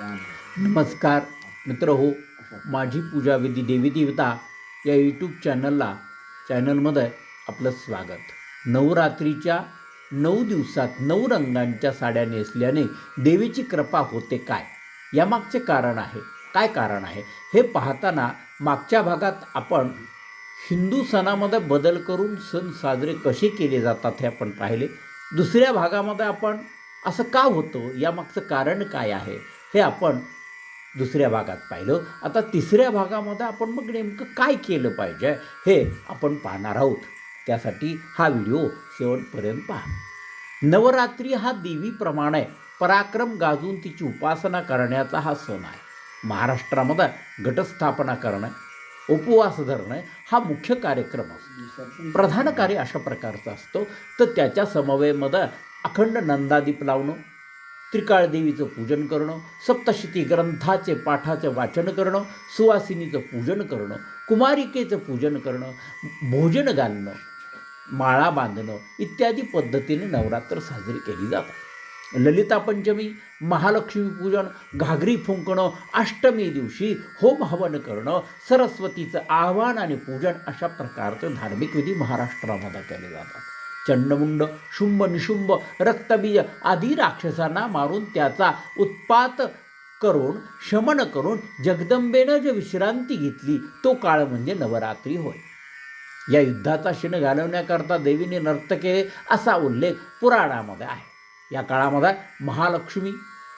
नमस्कार मित्र हो माझी पूजा विधी देवी देवता या यूट्यूब चॅनलला चॅनलमध्ये आपलं स्वागत. नवरात्रीच्या नऊ दिवसात नऊ रंगांच्या साड्या नेसल्याने देवीची कृपा होते काय? यामागचे कारण आहे. काय कारण आहे? हे पाहताना मागच्या भागात आपण हिंदू सणामध्ये बदल करून सण साजरे कसे केले जातात हे आपण पाहिले. दुसऱ्या भागामध्ये आपण असं का होतं? यामागचं कारण काय आहे? हे आपण दुसऱ्या भागात पाहिलं. आता तिसऱ्या भागामध्ये आपण मग नेमकं काय केलं पाहिजे हे आपण पाहणार आहोत. त्यासाठी हा व्हिडिओ शेवटपर्यंत पहा. नवरात्री हा देवीप्रमाणे पराक्रम गाजून तिची उपासना करण्याचा हा सण आहे. महाराष्ट्रामध्ये घटस्थापना करणं उपवास धरणं हा मुख्य कार्यक्रम असतो. प्रधान कार्य अशा प्रकारचा असतो. तर त्याच्या समवेमध्ये अखंड नंदादीप लावणं त्रिकाळदेवीचं पूजन करणं सप्तशती ग्रंथाचे पाठाचं वाचन करणं सुवासिनीचं पूजन करणं कुमारिकेचं पूजन करणं भोजन घालणं माळा बांधणं इत्यादी पद्धतीने नवरात्र साजरी केली जातात. ललिता पंचमी महालक्ष्मी पूजन घागरी फुंकणं अष्टमी दिवशी होम हवन करणं सरस्वतीचं आवाहन आणि पूजन अशा प्रकारचे धार्मिक विधी महाराष्ट्रामध्ये केले जातात. चंडमुंड शुंभ निशुंभ रक्तबीज आदी राक्षसांना मारून त्याचा उत्पात करून शमन करून जगदंबेनं जे विश्रांती घेतली तो काळ म्हणजे नवरात्री होय. या युद्धाचा शिण घालवण्याकरता देवीने नर्त केले असा उल्लेख पुराणामध्ये आहे. या काळामध्ये महालक्ष्मी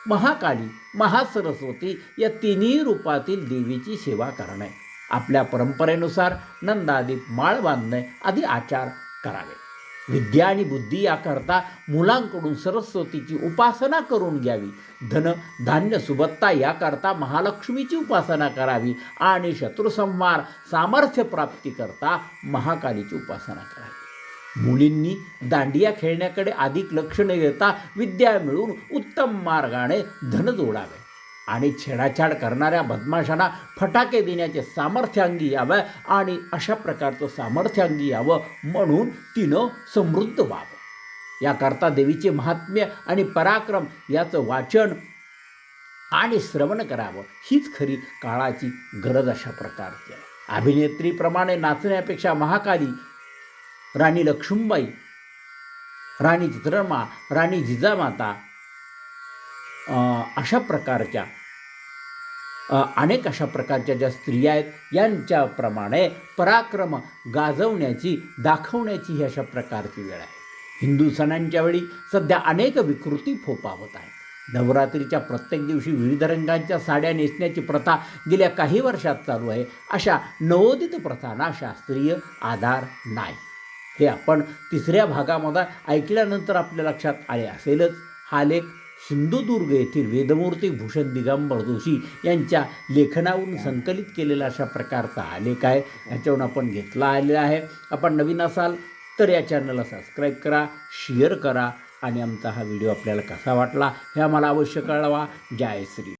महाकाली महासरस्वती या तिन्ही रूपातील देवीची सेवा करणे आपल्या परंपरेनुसार नंदादीप माळ बांधणे आदी आचार करावे. विद्या आणि बुद्धी याकरता मुलांकडून सरस्वतीची उपासना करून घ्यावी. धन धान्य सुबत्ता याकरता महालक्ष्मीची उपासना करावी आणि शत्रुसंहार सामर्थ्य प्राप्तीकरता महाकालीची उपासना करावी. मुलींनी दांडिया खेळण्याकडे अधिक लक्ष न देता विद्या मिळवून उत्तम मार्गाने धन जोडावे. आणि छेडाछाड करणाऱ्या बदमाशांना फटाके देण्याचे सामर्थ्य अंगी यावं आणि अशा प्रकारचं सामर्थ्य अंगी यावं म्हणून तिनं समृद्ध व्हावं. याकरता देवीचे महात्म्य आणि पराक्रम याचं वाचन आणि श्रवण करावं हीच खरी काळाची गरज अशा प्रकारची आहे. अभिनेत्रीप्रमाणे नाचण्यापेक्षा महाकाली राणी लक्ष्मीबाई राणी चित्रमा राणी जिजामाता अशा प्रकारच्या अनेक अशा प्रकारच्या ज्या स्त्रिया आहेत यांच्याप्रमाणे पराक्रम गाजवण्याची दाखवण्याची ही अशा प्रकारची वेळ आहे. हिंदू सणांच्या वेळी सध्या अनेक विकृती फोपावत आहेत. नवरात्रीच्या प्रत्येक दिवशी विविध रंगांच्या साड्या नेसण्याची प्रथा गेल्या काही वर्षात चालू आहे. अशा नवोदित प्रथांना शास्त्रीय आधार नाही. हे आपण तिसऱ्या भागामध्ये ऐकल्यानंतर आपल्या लक्षात आले असेलच. हा लेख सिंधुदुर्ग येथील वेदमूर्ती भूषण दिगंबर जोशी यांच्या लेखनावरून संकलित केलेला अशा प्रकारचा हा लेख आहे. याच्यावरून आपण घेतला आलेला आहे. आपण नवीन असाल तर या चॅनलला सबस्क्राईब करा शेअर करा आणि आमचा हा व्हिडिओ आपल्याला कसा वाटला हे आम्हाला अवश्य कळवा. जय श्री